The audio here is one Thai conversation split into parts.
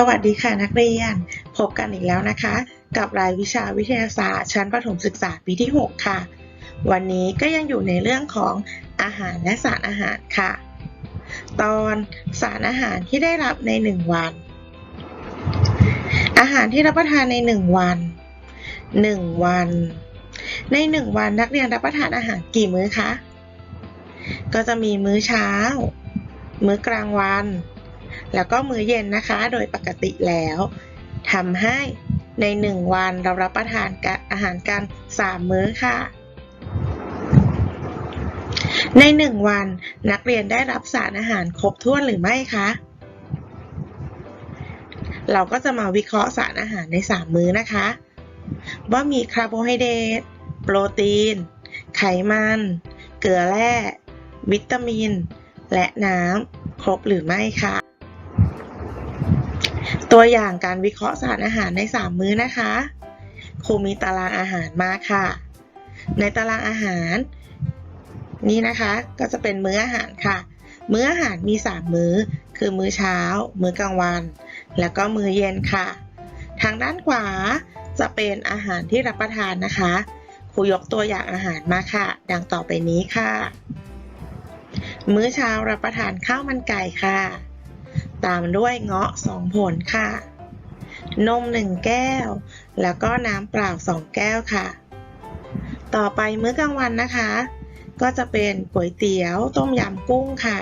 สวัสดีค่ะนักเรียน พบกันอีกแล้วนะคะ กับรายวิชาวิทยาศาสตร์ ชั้นประถมศึกษาปีที่ 6 ค่ะ วันนี้ก็ยังอยู่ในเรื่องของอาหารและสารอาหารค่ะ ตอนสารอาหารที่ได้รับใน 1 วัน อาหารที่รับประทานใน 1 วัน 1 วัน ใน 1 วันนักเรียนรับประทานอาหารกี่มื้อคะก็จะมีมื้อเช้า มื้อกลางวัน แล้วก็มื้อเย็นนะคะ โดยปกติแล้วทำให้ใน 1 วันเรารับประทานอาหารกัน 3 มื้อค่ะ ใน 1 วันนักเรียนได้รับสารอาหารครบถ้วนหรือไม่คะ เราก็จะมาวิเคราะห์สารอาหารใน 3 มื้อนะคะ ว่ามีคาร์โบไฮเดรตโปรตีน ไขมัน เกลือแร่ วิตามิน และน้ำครบหรือไม่คะ ตัวอย่างการวิเคราะห์สารอาหารใน 3 มื้อนะคะ ครูมีตารางอาหารมาค่ะ ในตารางอาหาร นี่นะคะก็จะเป็นมื้ออาหารค่ะ มื้ออาหารมี 3 มื้อ คือมื้อเช้า มื้อกลางวัน แล้วก็มื้อเย็นค่ะ ทางด้านขวาจะเป็นอาหารที่รับประทานนะคะ ครูยกตัวอย่างอาหารมาค่ะ ดังต่อไปนี้ค่ะ มื้อเช้ารับประทานข้าวมันไก่ค่ะ ตามด้วยเงาะสองผลค่ะ นมหนึ่งแก้ว แล้วก็น้ำเปล่าสองแก้วค่ะ ต่อไปมื้อกลางวันนะคะ ก็จะเป็นก๋วยเตี๋ยวต้มยำกุ้งค่ะ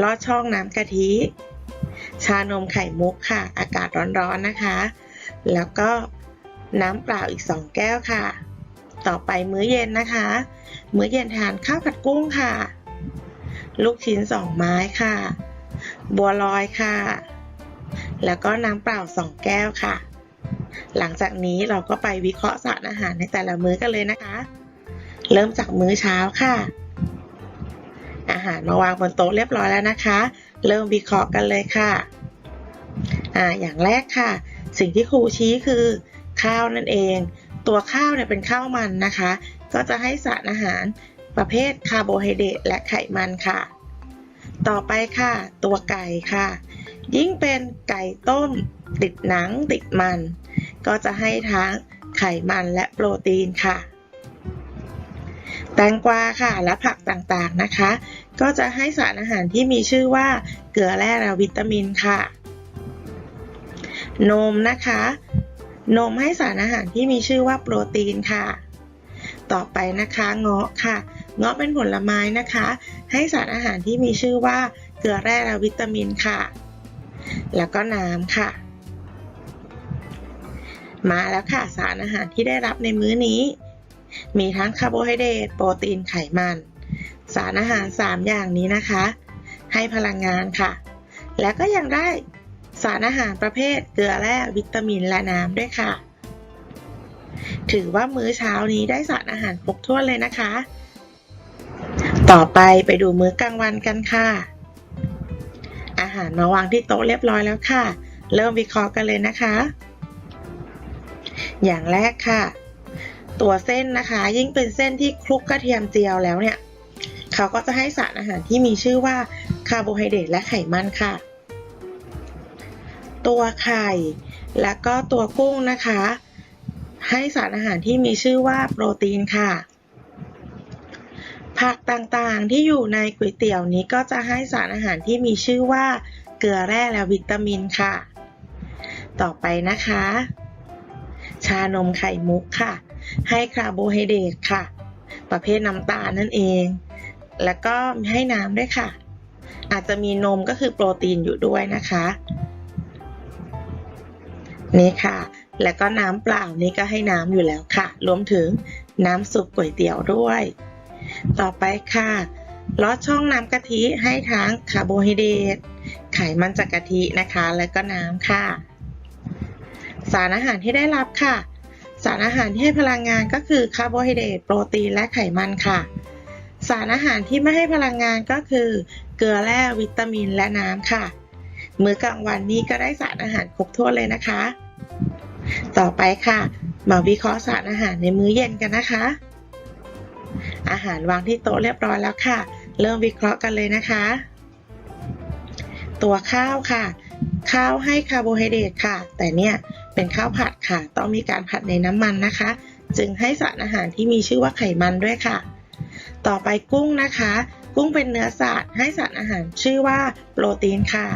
ลอดช่องน้ำกะทิ ชานมไข่มุกค่ะ อากาศร้อนๆนะคะ แล้วก็น้ำเปล่าอีก 2 แก้วค่ะ ต่อไปมื้อเย็นนะคะ มื้อเย็นทานข้าวผัดกุ้งค่ะ ลูกชิ้น 2 ไม้ค่ะ บัวลอยค่ะ แล้วก็น้ำเปล่า2แก้วค่ะ หลังจากนี้เราก็ไปวิเคราะห์สารอาหารในแต่ละมื้อกันเลยนะคะ เริ่มจากมื้อเช้าค่ะ อาหารมาวางบนโต๊ะเรียบร้อยแล้วนะคะ เริ่มวิเคราะห์กันเลยค่ะอ่าอย่างแรกค่ะ สิ่งที่ครูชี้คือข้าวนั่นเอง ตัวข้าวเนี่ยเป็นข้าวมันนะคะ ก็จะให้สารอาหารประเภทคาร์โบไฮเดรตและไขมันค่ะ ต่อไปค่ะ ตัวไก่ค่ะ ยิ่งเป็นไก่ต้ม ติดหนังติดมัน ก็จะให้ทั้งไขมันและโปรตีนค่ะ แตงกวาค่ะและผักต่างๆนะคะ ก็จะให้สารอาหารที่มีชื่อว่าเกลือแร่และวิตามินค่ะ นมนะคะ นมให้สารอาหารที่มีชื่อว่าโปรตีนค่ะ ต่อไปนะคะเงาะค่ะ เงาะเป็นผลไม้นะคะ ให้สารอาหารที่มีชื่อว่าเกลือแร่และวิตามินค่ะ แล้วก็น้ำค่ะ มาแล้วค่ะสารอาหารที่ได้รับในมื้อนี้ มีทั้งคาร์โบไฮเดรตโปรตีนไขมัน สารอาหาร 3 อย่างนี้นะคะ ให้พลังงานค่ะ แล้วก็ยังได้สารอาหารประเภทเกลือแร่วิตามินและน้ำด้วยค่ะ ถือว่ามื้อเช้านี้ได้สารอาหารครบถ้วนเลยนะคะ ต่อไปไปดูมื้อกลางวันกันค่ะ อาหารมาวางที่โต๊ะเรียบร้อยแล้วค่ะ เริ่มวิเคราะห์กันเลยนะคะ อย่างแรกค่ะ ตัวเส้นนะคะ ยิ่งเป็นเส้นที่คลุกกระเทียมเจียวแล้วเนี่ย เขาก็จะให้สารอาหารที่มีชื่อว่าคาร์โบไฮเดรตและไขมันค่ะ ตัวไข่ และก็ตัวกุ้งนะคะ ให้สารอาหารที่มีชื่อว่าโปรตีนค่ะ ผักต่างๆ ที่อยู่ในก๋วยเตี๋ยวนี้ก็จะให้สารอาหารที่มีชื่อว่า เกลือแร่และวิตามินค่ะ ต่อไปนะคะ ชานมไข่มุกค่ะ ให้คาร์โบไฮเดรตค่ะ ประเภทน้ำตาลนั่นเอง แล้วก็ให้น้ำด้วยค่ะ อาจจะมีนมก็คือโปรตีนอยู่ด้วยนะคะ นี่ค่ะ แล้วก็น้ำเปล่านี่ก็ให้น้ำอยู่แล้วค่ะ รวมถึงน้ำซุปก๋วยเตี๋ยวด้วย ต่อไปค่ะลอดช่องน้ำกะทิให้ทั้งคาร์โบไฮเดรตไขมันจากกะทินะคะ แล้วก็น้ำค่ะ สารอาหารที่ได้รับค่ะ สารอาหารที่ให้พลังงานก็คือคาร์โบไฮเดรตโปรตีนและไขมันค่ะ สารอาหารที่ไม่ให้พลังงานก็คือ เกลือแร่วิตามินและน้ำค่ะ มื้อกลางวันนี้ก็ได้สารอาหารครบถ้วนเลยนะคะ ต่อไปค่ะ มาวิเคราะห์สารอาหารในมื้อเย็นกันนะคะ อาหารวางที่โต๊ะเรียบร้อยแล้วค่ะ เริ่มวิเคราะห์กันเลยนะคะ ตัวข้าวค่ะ ข้าวให้คาร์โบไฮเดรตค่ะ แต่เนี่ยเป็นข้าวผัดค่ะ ต้องมีการผัดในน้ำมันนะคะ จึงให้สารอาหารที่มีชื่อว่าไขมันด้วยค่ะ ต่อไปกุ้งนะคะ กุ้งเป็นเนื้อสัตว์ให้สารอาหารชื่อว่าโปรตีนค่ะ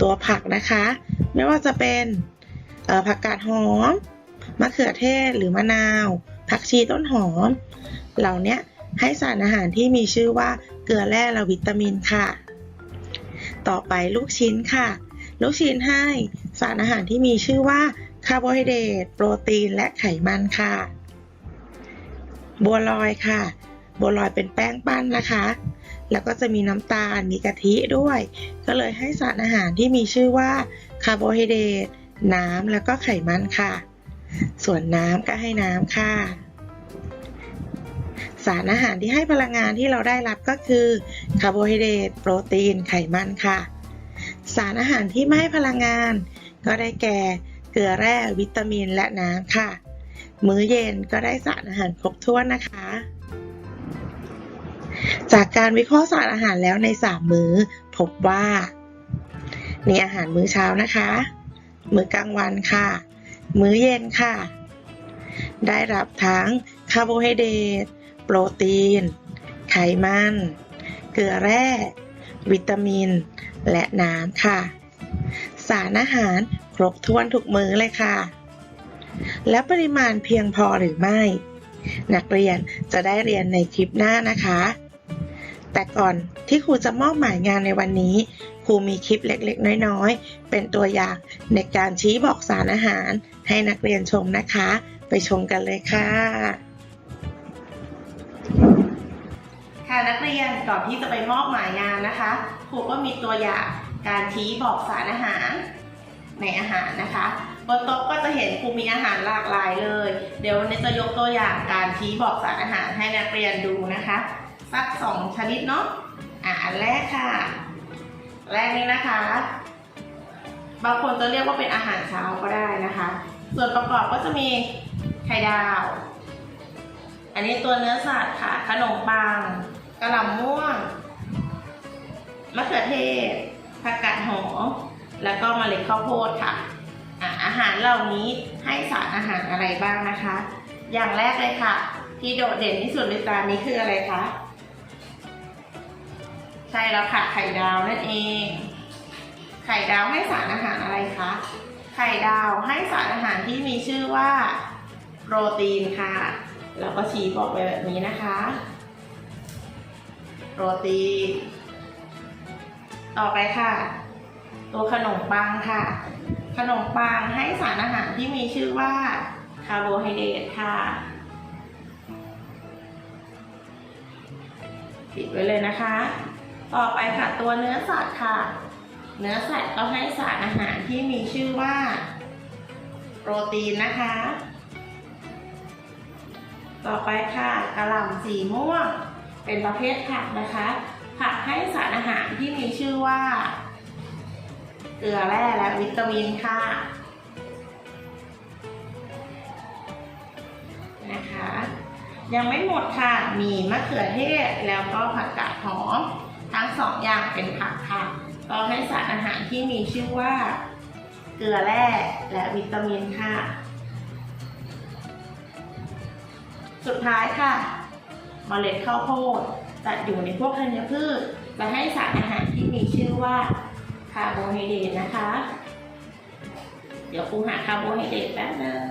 ตัวผักนะคะ ไม่ว่าจะเป็นผักกาดหอมมะเขือเทศหรือมะนาว ผักชีต้นหอม เหล่านี้ให้สารอาหารที่มีชื่อว่าเกลือแร่และวิตามินค่ะ ต่อไปลูกชิ้นค่ะ ลูกชิ้นให้สารอาหารที่มีชื่อว่าคาร์โบไฮเดรตโปรตีนและไขมันค่ะ บัวลอยค่ะ บัวลอยเป็นแป้งปั้นนะคะ แล้วก็จะมีน้ำตาลมีกะทิด้วย ก็เลยให้สารอาหารที่มีชื่อว่าคาร์โบไฮเดรตน้ำแล้วก็ไขมันค่ะ ส่วนน้ำก็ให้น้ำค่ะ สารอาหารที่ให้พลังงานที่เราได้รับก็คือคาร์โบไฮเดรตโปรตีนไขมันค่ะ สารอาหารที่ไม่ให้พลังงาน ก็ได้แก่เกลือแร่วิตามินและน้ำค่ะ มื้อเย็นก็ได้สารอาหารครบถ้วนนะคะ จากการวิเคราะห์สารอาหารแล้วใน 3 มื้อ พบว่ามีอาหารมื้อเช้านะคะ มื้อกลางวันค่ะ มื้อเย็นค่ะ ได้รับทั้งคาร์โบไฮเดรต ปรตีน ไขมัน เกลือแร่ วิตามิน และน้ำค่ะ สารอาหารครบถ้วนทุกมื้อเลยค่ะ และปริมาณเพียงพอหรือไม่ นักเรียนจะได้เรียนในคลิปหน้านะคะ แต่ก่อนที่ครูจะมอบหมายงานในวันนี้ครูมีคลิปเล็กๆ น้อยๆ เป็นตัวอย่างในการชี้บอกสารอาหารให้นักเรียนชมนะคะ ไปชมกันเลยค่ะ ค่ะนักเรียนก่อนที่จะไปมอบหมายงานนะคะครูก็มีตัวอย่างการชี้บอกสารอาหารในอาหารนะคะบนโต๊ะก็จะเห็นครูมีอาหารหลากหลายเลย เดี๋ยววันนี้จะยกตัวอย่างการชี้บอกสารอาหารให้นักเรียนดูนะคะสักสองชนิดเนาะอะอันแรกค่ะ แรกนี้นะคะ บางคนจะเรียกว่าเป็นอาหารเช้าก็ได้นะคะ ส่วนประกอบก็จะมีไข่ดาว อันนี้ตัวเนื้อสัตว์ค่ะ ขนมปัง กระหล่ำม่วงมะเขือเทศผักกาดหอมแล้วก็เมล็ดข้าวโพดค่ะอะอาหารเหล่านี้ให้สารอาหารอะไรบ้างนะคะ อย่างแรกเลยค่ะ ที่โดดเด่นที่สุดในจานนี้คืออะไรคะใช่แล้วค่ะไข่ดาวนั่นเอง ไข่ดาวให้สารอาหารอะไรคะไข่ดาวให้สารอาหารที่มีชื่อว่าโปรตีนค่ะ แล้วก็ชี้บอกไปแบบนี้นะคะ โรตี ต่อไปค่ะ ตัวขนมปังค่ะ ขนมปังให้สารอาหารที่มีชื่อว่าคาร์โบไฮเดรตค่ะปิดไว้เลยนะคะ ต่อไปค่ะตัวเนื้อสัตว์ค่ะ เนื้อสัตว์ก็ให้สารอาหารที่มีชื่อว่า โปรตีนนะคะ ต่อไปค่ะกระหล่ำสีม่วง เป็นประเภทผักนะคะ ผักให้สารอาหารที่มีชื่อว่า เกลือแร่และวิตามินค่ะนะคะ ยังไม่หมดค่ะ มีมะเขือเทศแล้วก็ผักกาดหอมทั้งสองอย่างเป็นผักค่ะก็ให้สารอาหารที่มีชื่อว่า เกลือแร่และวิตามินค่ะ สุดท้ายค่ะ เมล็ดข้าวโพดจัดอยู่ในพวกธัญพืชจะให้สารอาหารที่มีชื่อว่าคาร์โบไฮเดรตนะคะ เดี๋ยวครูหาคาร์โบไฮเดรตแป๊บนึง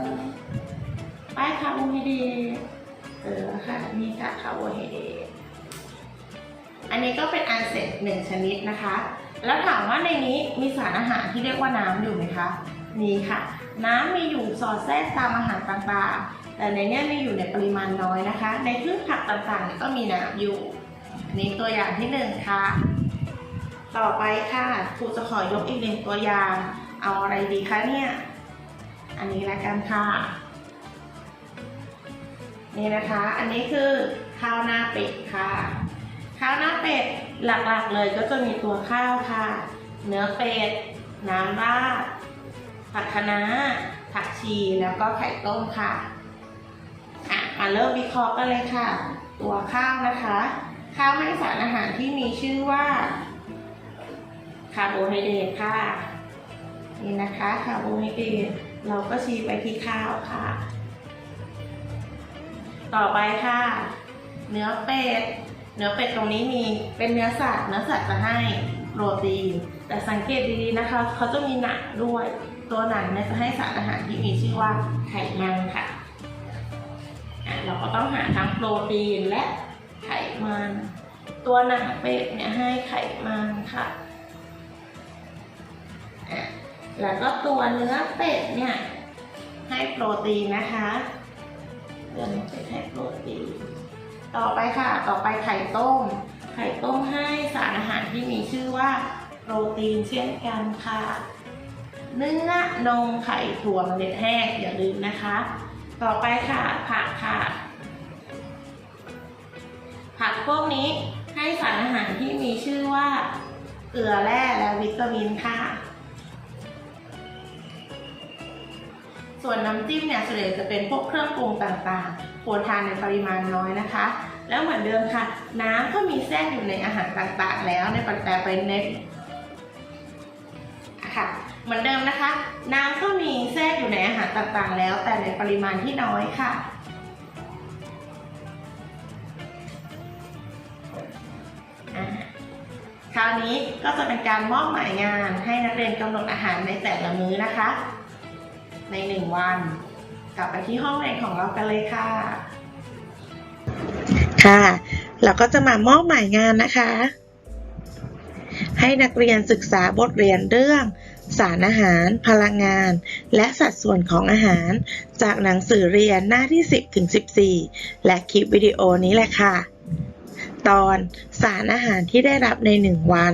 ป้ายคาร์โบไฮเดรตเออค่ะนี่ค่ะคาร์โบไฮเดรตอันนี้ก็เป็นอันเสร็จหนึ่งชนิดนะคะ แล้วถามว่าในนี้มีสารอาหารที่เรียกว่าน้ำอยู่ไหมคะ มีค่ะ น้ำมีอยู่สอดแทรกตามอาหารต่างๆ แต่ในนี้มีอยู่ในปริมาณน้อยนะคะ ในพืชผักต่างๆ ก็มีน้ำอยู่นนี้ตัวอย่างที่หนึ่งค่ะ ต่อไปค่ะครูจะขอยกอีกหนึ่งตัวอย่าง เอาอะไรดีคะเนี่ย อันนี้ละกันค่ะ นี่นะคะ อันนี้คือข้าวหน้าเป็ดค่ะ ข้าวหน้าเป็ดหลักๆเลยก็จะมีตัวข้าวค่ะ เนื้อเป็ด น้ำราด ผักคะน้าผักชีแล้วก็ไข่ต้มค่ะอะมาเริ่มวิเคราะห์กันเลยค่ะ ตัวข้าวนะคะ ข้าวให้สารอาหารที่มีชื่อว่าคาร์โบไฮเดรตค่ะนี่นะคะคาร์โบไฮเดรตเราก็ชี้ไปที่ข้าวค่ะ ต่อไปค่ะ เนื้อเป็ดเนื้อเป็ดตรงนี้มีเป็นเนื้อสัตว์เนื้อสัตว์จะให้โปรตีน แต่สังเกตดีๆนะคะเขาจะมีหนังด้วยตัวหนังเนี่ยจะให้สารอาหารที่มีชื่อว่าไขมันค่ะอะเราก็ต้องหาทั้งโปรตีนและไขมัน ตัวหนังเป็ดเนี่ยให้ไขมันค่ะอะแล้วก็ตัวเนื้อเป็ดเนี่ยให้โปรตีนนะคะเนื้อเป็ดให้โปรตีน ต่อไปค่ะ ต่อไปไข่ต้ม ไข่ต้มให้สารอาหารที่มีชื่อว่า รตีนเช่นกันค่ะ เนื้อนมไข่ถั่วเมล็ดแห้งอย่าลืมนะคะ ต่อไปค่ะผักค่ะ ผักพวกนี้ให้สารอาหารที่มีชื่อว่าเกลือแร่และวิตามินค่ะ ส่วนน้ำจิ้มเนี่ยส่วนใหญ่จะเป็นพวกเครื่องปรุงต่างๆควรทานในปริมาณน้อยนะคะ แล้วเหมือนเดิมค่ะ น้ำก็มีแทรกอยู่ในอาหารต่างๆ แล้วในปัจจัยเป็นเน็ต ค่ะ เหมือนเดิมนะคะ น้ำก็มีแทรกอยู่ในอาหารต่างๆ แล้ว แต่ในปริมาณที่น้อยค่ะคราวนี้ก็จะเป็นการมอบหมายงานให้นักเรียนกำหนดอาหารในแต่ละมื้อนะคะ ในหนึ่งวัน กลับไปที่ห้องเรียนของเรากันเลยค่ะ ค่ะ เราก็จะมามอบหมายงานนะคะ ให้นักเรียนศึกษาบทเรียนเรื่อง สารอาหาร พลังงาน และสัดส่วนของอาหาร จากหนังสือเรียนหน้าที่ 10ถึง14 และคลิปวิดีโอนี้แหละค่ะ ตอนสารอาหารที่ได้รับใน 1 วัน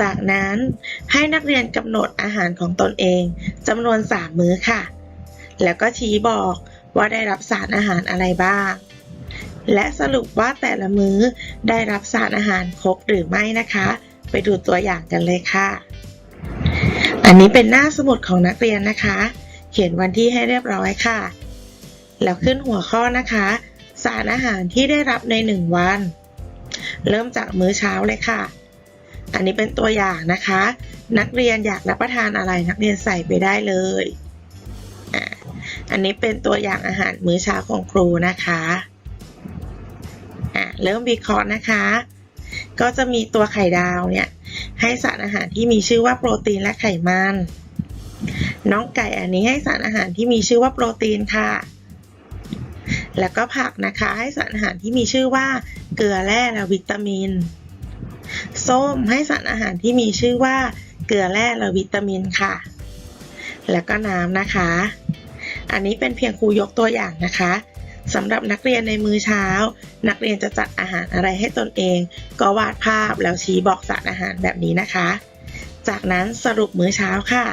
จากนั้นให้นักเรียนกำหนดอาหารของตนเองจำนวน 3 มื้อค่ะ แล้วก็ชี้บอกว่าได้รับสารอาหารอะไรบ้างและสรุปว่าแต่ละมื้อได้รับสารอาหารครบหรือไม่นะคะ ไปดูตัวอย่างกันเลยค่ะ อันนี้เป็นหน้าสมุดของนักเรียนนะคะ เขียนวันที่ให้เรียบร้อยค่ะ แล้วขึ้นหัวข้อนะคะ สารอาหารที่ได้รับใน 1 วัน เริ่มจากมื้อเช้าเลยค่ะ อันนี้เป็นตัวอย่างนะคะ นักเรียนอยากรับประทานอะไรนักเรียนใส่ไปได้เลยอันนี้เป็นตัวอย่างอาหารมื้อเช้าของครูนะคะ อะ เริ่มวิเคราะห์นะคะ ก็จะมีตัวไข่ดาวเนี่ยให้สารอาหารที่มีชื่อว่าโปรตีนและไขมัน น้องไก่อันนี้ให้สารอาหารที่มีชื่อว่าโปรตีนค่ะ แล้วก็ผักนะคะให้สารอาหารที่มีชื่อว่าเกลือแร่และวิตามิน ส้มให้สารอาหารที่มีชื่อว่าเกลือแร่และวิตามินค่ะ แล้วก็น้ำนะคะ อันนี้เป็นเพียงครูยกตัวอย่างนะคะ สำหรับนักเรียนในมื้อเช้า นักเรียนจะจัดอาหารอะไรให้ตนเอง ก็วาดภาพแล้วชี้บอกสารอาหารแบบนี้นะคะ จากนั้นสรุปมื้อเช้าค่ะ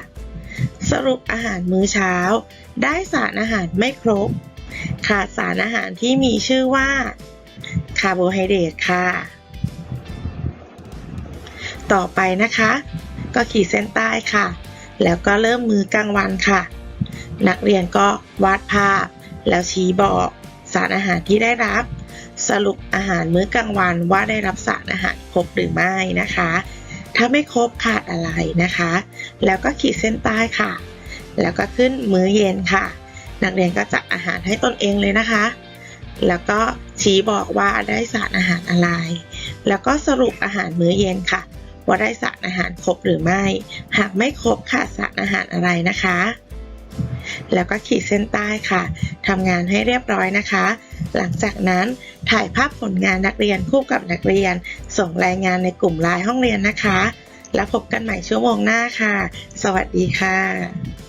สรุปอาหารมื้อเช้า ได้สารอาหารไม่ครบ ขาดสารอาหารที่มีชื่อว่าคาร์โบไฮเดรตค่ะ ต่อไปนะคะ ก็ขีดเส้นใต้ค่ะ แล้วก็เริ่มมือกลางวันค่ะ นักเรียนก็วาดภาพแล้วชี้บอก สารอาหารที่ได้รับ สรุปอาหารมื้อกลางวันว่าได้รับสารอาหารครบหรือไม่นะคะ ถ้าไม่ครบขาดอะไรนะคะ แล้วก็ขีดเส้นใต้ค่ะ แล้วก็ขึ้นมื้อเย็นค่ะ นักเรียนก็จัดอาหารให้ตนเองเลยนะคะ แล้วก็ชี้บอกว่าได้สารอาหารอะไร แล้วก็สรุปอาหารมื้อเย็นค่ะ ว่าได้สารอาหารครบหรือไม่ หากไม่ครบขาดสารอาหารอะไรนะคะ แล้วก็ขีดเส้นใต้ค่ะทำงานให้เรียบร้อยนะคะ หลังจากนั้นถ่ายภาพผลงานนักเรียนคู่กับนักเรียน ส่งรายงานในกลุ่มไลน์ห้องเรียนนะคะ แล้วพบกันใหม่ชั่วโมงหน้าค่ะ สวัสดีค่ะ